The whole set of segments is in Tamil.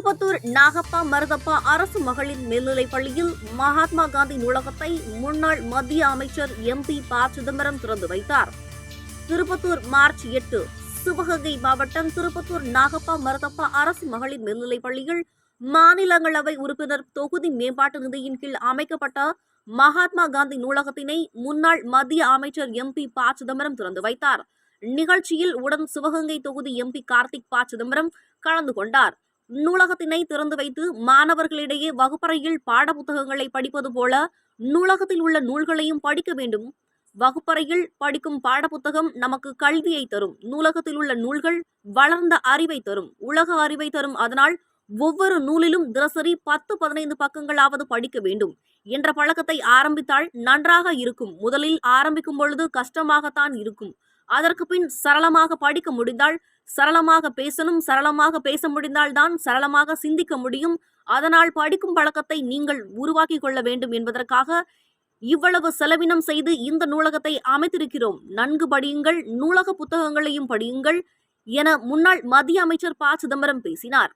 திருப்பத்தூர் நாகப்பா மருதப்பா அரசு மகளிர் மேல்நிலைப் பள்ளியில் மகாத்மா காந்தி நூலகத்தை முன்னாள் மத்திய அமைச்சர் எம்பி ப சிதம்பரம் திறந்து வைத்தார். திருப்பத்தூர் மார்ச் எட்டு சிவகங்கை மாவட்டம் திருப்பத்தூர் நாகப்பா மருதப்பா அரசு மகளிர் மேல்நிலைப் பள்ளியில் மாநிலங்களவை உறுப்பினர் தொகுதி மேம்பாட்டு நிதியின் கீழ் அமைக்கப்பட்ட மகாத்மா காந்தி நூலகத்தினை முன்னாள் மத்திய அமைச்சர் எம்பி ப சிதம்பரம் திறந்து வைத்தார். நிகழ்ச்சியில் உடன் சிவகங்கை தொகுதி எம்பி கார்த்திக் ப சிதம்பரம் கலந்து கொண்டார். நூலகத்தினை திறந்து வைத்து மாணவர்களிடையே வகுப்பறையில் பாடப்புத்தகங்களை படிப்பது போல நூலகத்தில் உள்ள நூல்களையும் படிக்க வேண்டும். வகுப்பறையில் படிக்கும் பாடப்புத்தகம் நமக்கு கல்வியை தரும். நூலகத்தில் உள்ள நூல்கள் வளர்ந்த அறிவை தரும். உலக அறிவை தரும். அதனால் ஒவ்வொரு நூலிலும் தினசரி பத்து பதினைந்து பக்கங்களாவது படிக்க வேண்டும் என்ற பழக்கத்தை ஆரம்பித்தால் நன்றாக இருக்கும். முதலில் ஆரம்பிக்கும் பொழுது கஷ்டமாகத்தான் இருக்கும். அதற்கு பின் சரளமாக படிக்க முடிந்தால் சரளமாக பேசணும் சரளமாக பேச முடிந்தால்தான் சரளமாக சிந்திக்க முடியும். அதனால் படிக்கும் பழக்கத்தை நீங்கள் உருவாக்கி கொள்ள வேண்டும் என்பதற்காக இவ்வளவு செலவினம் செய்து இந்த நூலகத்தை அமைத்திருக்கிறோம். நன்கு படியுங்கள் நூலக புத்தகங்களையும் படியுங்கள் என முன்னாள் மத்திய அமைச்சர் ப. சிதம்பரம் பேசினார்.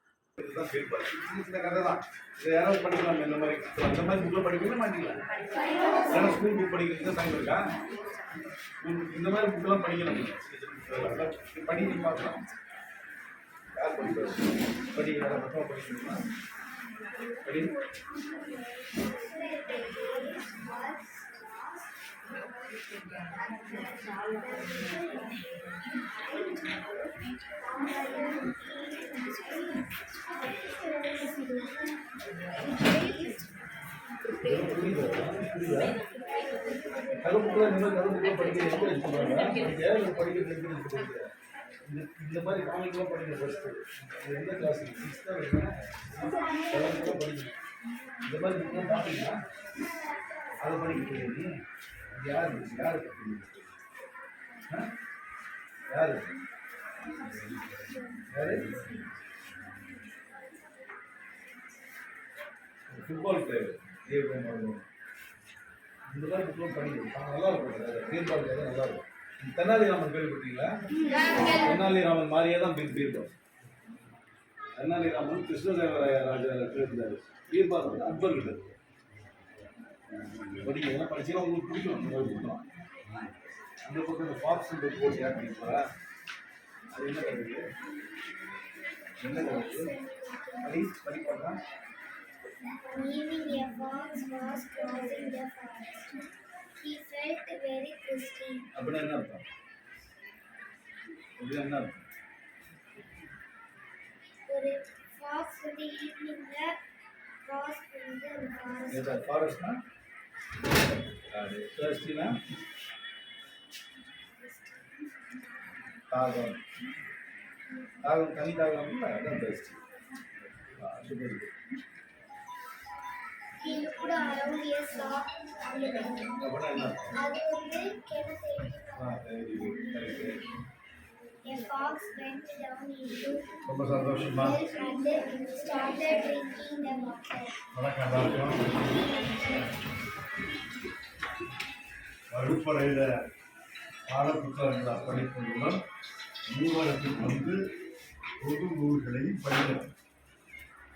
யாராவது படிக்கலாம் இந்த மாதிரி. அந்த மாதிரி புக்கில் படிக்கலாம் மாட்டிக்கலாம் ஏன்னா ஸ்கூல் புக் படிக்கிறதுக்கு டைம் இருக்கா? இந்த மாதிரி புக்கெல்லாம் படிக்கலாம் நீங்க. பார்க்கலாம். யார் படிக்கிறது படி வேறு படிக்கணுமா? படி. கதை புக்கில் இந்த மாதிரி கதை படிக்க என்கரேஜ் பண்ணுறாங்க படிக்க என்கரேஜ் இந்த இந்த மாதிரி காமிக்கெல்லாம் படிக்கிற ஃபஸ்ட்டு எந்த கிளாஸ் சிக்ஸ் வேணும் படிக்கணும் இந்த மாதிரி புக்கெலாம் பார்த்தீங்கன்னா அதை படிக்க நீ யார் யார் யார் யார் ஃபுட்பால் பிளேயர் ஏ இந்த மாதிரி புக்லாம் படிக்கணும் நல்லா இருக்கும் பீர்பால் கதை நல்லா இருக்கும். இந்த தெனாலிராமன் கேள்விப்பட்டீங்களா? தெனாலிராமன் மாதிரியே தான் பீர் பீர்பால் தெனாலிராமன் கிருஷ்ணதேவராய ராஜா இருந்தார் பீர்பால் வந்து அக்பர் கிட்ட. படிக்க படிச்சீங்கன்னா உங்களுக்கு பிடிக்கும். இந்த மாதிரி புக்கலாம் அந்த பக்கம் இந்த ஃபாக்ஸ் போட்டு கேட்டீங்களா அது என்ன கதை என்ன கதை படி படி பார்க்கலாம் Leaving a fox was crossing the forest. He felt very thirsty. அப்படின்னா என்ன அர்த்தம்? அப்படின்னா என்ன அர்த்தம்? ஒரு ஃபாக்ஸ் வந்து ஈவினிங்ல கிராஸ் பண்ணிட்டு அந்த ஃபாரஸ்ட் ஏதா ஃபாரஸ்ட்னா அது தேர்ஸ்டினா தாகம். தாகம் தனி தாகம் இல்லை அதான் thirsty super correct A fox went down into ரொம்ப சந்தோஷமா? வகுப்பறையில் பாடப்புத்தகங்களை படிப்பது மூலம் நூலகத்துக்கு வந்து பொது நூல்களையும் படிக்கணும்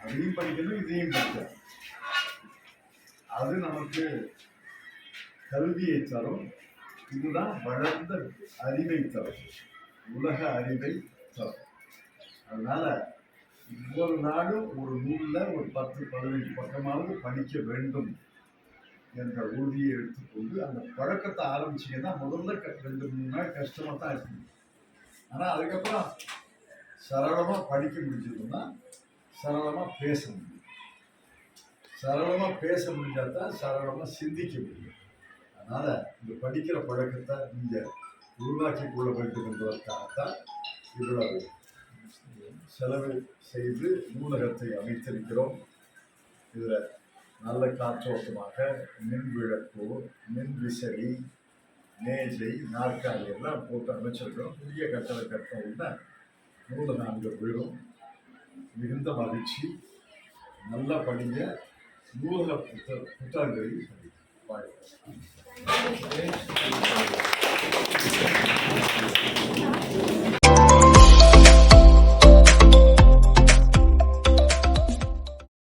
அதையும் படிக்கணும் இதையும் படிக்கணும் அது நமக்கு கல்வியை தரும் இதுதான் வளர்ந்த அறிவை தரும் உலக அறிவை தரும் அதனால ஒவ்வொரு நாளும் ஒரு நூலில் ஒரு பத்து பதினைஞ்சு பக்கமாவது படிக்க வேண்டும் என்ற உறுதியை எடுத்துக்கொண்டு அந்த பழக்கத்தை ஆரம்பிச்சீங்கன்னா முதல்ல ரெண்டு மூணு நாள் கஷ்டமாக தான் இருக்கும். ஆனால் அதுக்கப்புறம் சரளமாக படிக்க முடிஞ்சதுன்னா சரளமாக பேச முடியும். சரளமாக பேச முடிஞ்சால் தான் சரளமாக சிந்திக்க முடியும். அதனால் இந்த படிக்கிற பழக்கத்தை நீங்கள் உருவாக்கி கொள்ள வேண்டும் என்பதற்காகத்தான் இவ்வளவு செலவு செய்து நூலகத்தை அமைத்திருக்கிறோம். இதில் நல்ல காற்றோட்டமாக மின் விளக்கு மின் விசிறி மேஜை நாற்காலி எல்லாம் போட்டு அமைச்சிருக்கிறோம். புதிய கட்டளை கட்ட உடனே நூலகம் அங்கே விழும் மிகுந்த மகிழ்ச்சி. நல்லா படிங்க. நூலக புத்த புத்தகங்களையும் படிங்க வாழ்க.